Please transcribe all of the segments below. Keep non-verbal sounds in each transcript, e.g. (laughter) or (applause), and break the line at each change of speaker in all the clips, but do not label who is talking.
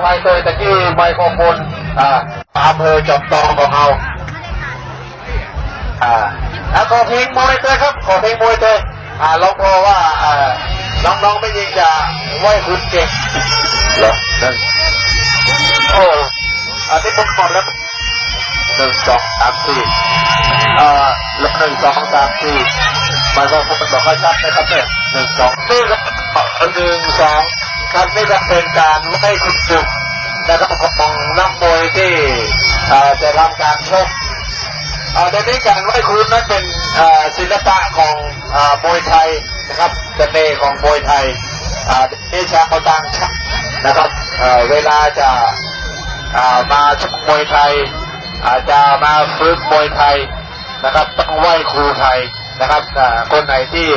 อประทานอภัยตะกี้ไมโครโฟนอ่าอำเภอจอมทองของเราอ่าแล้วขอเพลงมวยเตยครับขอเพลงมวยเตยอ่าลองเพราะว่าอ่าน้องๆไม่ยิงจะไหวคุณเก่งเหรอนั่นโอ้อันนี้ผมบอแล้วหนึ่งสองสามสี่อ่าแล้วหนึ่งสองสามสี่มันก็คงบอกให้ชัดนะครับเนี่ยหนึ่งสองนี่ครับหนึ่งสอง ครับนี่จะเป็นการไหวคุณจุกนะครับของนักมวยที่จะทำการชกอ่าในนี้การไหว้ครูนั้นเป็นศิลปะของอมวยไทยนะครับเสน่ห์ของมวยไทยอ่าที่ชาวต่างชาตินะครับเวลาจะามาชกมวยไทย อาจจะมาฝึกมวยไทยนะครับต้องไหว้ครูไทยนะครับคนไหนที่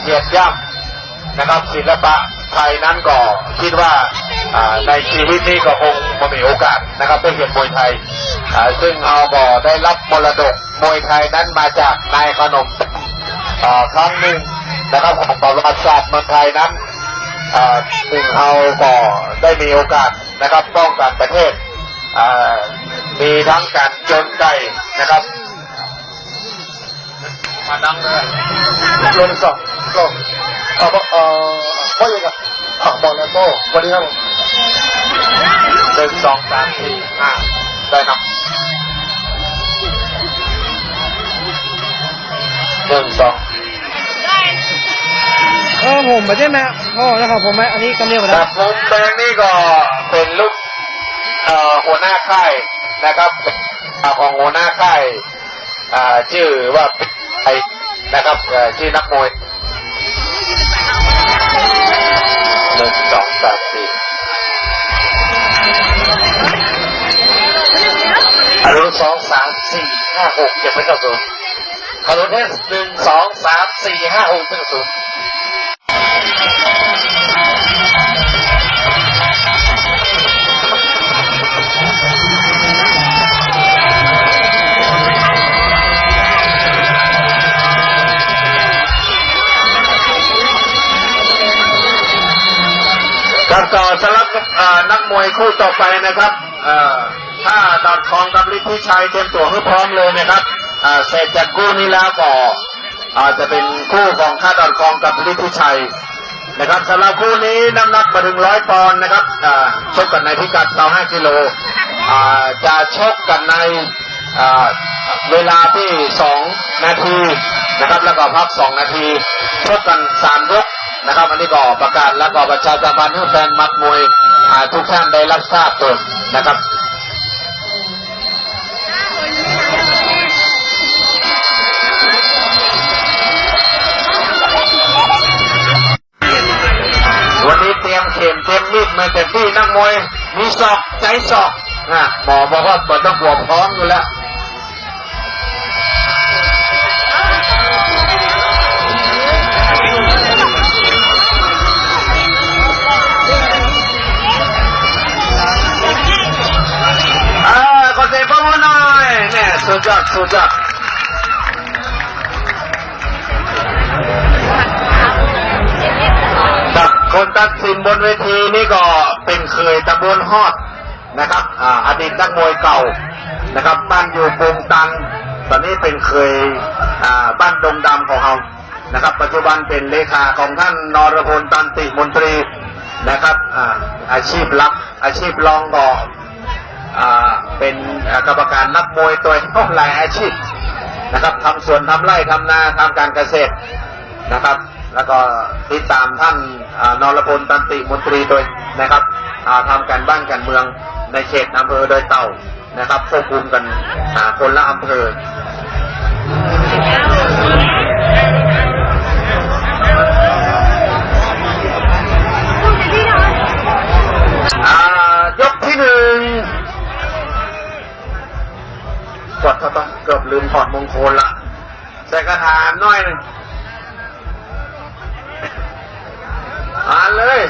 เหยียดย่ำนะครับศิลปะ ไทยนั้นก็คิดว่าอ่าในชีวิตนี้ก็คงมามีโอกาสนะครับได้เห็นมวยไทยอ่าซึ่งเอาก็ได้รับมรดกมวยไทยนั้นมาจากนายขนมอ่าครั้งหนึ่งนะครับของประวัติศาสตร์เมืองไทยนั้นอ่าซึ่งเอาก็ได้มีโอกาสนะครับป้องกันประเทศอ่ามีทั้งการจนใจนะครับมาดังเลย
โลนสองโลเอ่อเอ่อพ่อยังไง อะบอกแล้วโต้สวัสดีครับผม
หนึ่งสองสามสี่ห้าได้ครับหนึ่งสอง
เออผมไม่ใช่แม่พ่อนะครับผมแม่อันนี้กำเนียบหมด
ค
แล้
รั
ว
บมุมแดงนี่ก็เป็นลูกเอ่อหัวหน้าค่ายนะครับอ่าของหัวหน้าค่ายอ่าชื่อว่าไอนะครับเอ่อชื่อนักมวย นึ่งสองสามสี่อารมสองสามสี่ห้าหกเจ็ดไว้าศูนย์คาร์โลเทสหนึ่งสองสามสี่ห้าหกเป็นศูนย์ ครับต่อสำหรับนักมวยคู่ต่อไปนะครับถ้าดอดคองกับฤทธิชัยเตรียมตัวให้พร้อมเลยนะครับเสร็จจากคู่นี้แล้วก็อาจจะเป็นคู่ของข้าดอดคองกับฤทธิชัยนะครับสำหรับคู่นี้น้ำหนักมาถึงร้อยปอนด์นะครับชกกันในพิกัดเราห้ากิโลจะชกกันในเวลาที่สองนาทีนะครับแล้วก็พักสองนาทีชกกันสามยก นะครับ อันนี้ก็ประกาศแล้วก็ประชาสัมพันธ์ให้แฟนมัดมวยทุกท่านได้รับทราบตัวนะครับวันนี้เตรียมเข็มเตรียมมีดมาเต็มที่นักมวยมีศอกใจศอกนะหมอบอกว่าเปิดต้องหัวพร้อมอยู่แล้ว มือหน่อยแม่สุดยอดสุดยอดครับ
คนตัดสินบนเวทีนี่ก็เป็นเคยตะบนฮอดนะครับอ่าอดีตนักมวยเก่านะครับ บ้านอยู่ปงตันตอนนี้เป็นเคยอ่าบ้านดงดำของเรานะครับ ปัจจุบันเป็นเลขาของท่านนรพลตันติมนตรีนะครับอ่าอาชีพรับอาชีพรองก็อ่า เป็นกรรมการนักมวยตัวหลายอาชีพนะครับทำสวนทำไร่ทำนาทำการเกษตรนะครับ แล้วก็ติดตามท่านนรพลตันติมนตรีโดยนะครับอ่าทำการบ้านการเมืองในเขตอำเภอโดยเต่านะครับควบคุมกันอ่าคนละอำเภอ ลืมถอดมงคลละใส่กระถางหน่อยหนึ่งอ่านเลย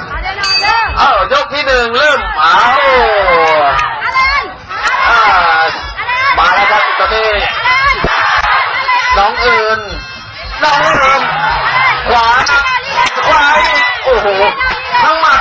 เอ้ายกที่หนึ่งเริ่มเอาอ่ามาแล้วครับตอนนี้น้องเอิญน้องเอิญขวาขวาโอ้โหทั้งหมัด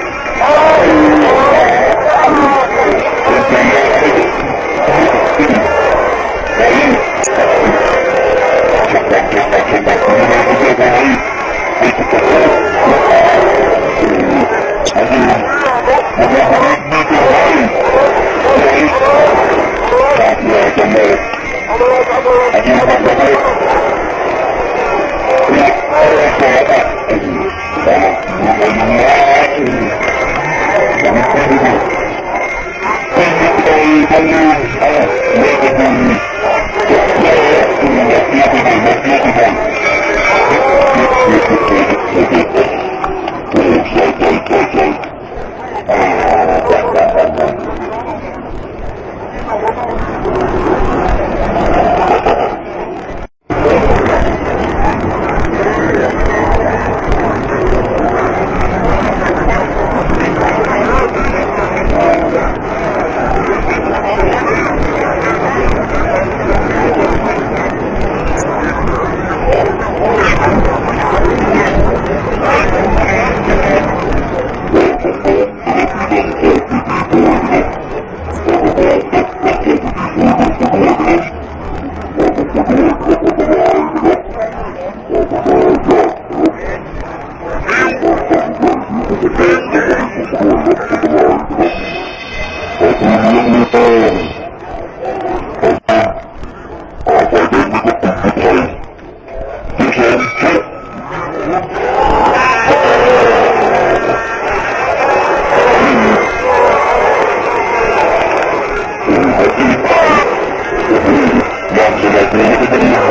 ไ Thank (laughs) you. ปเ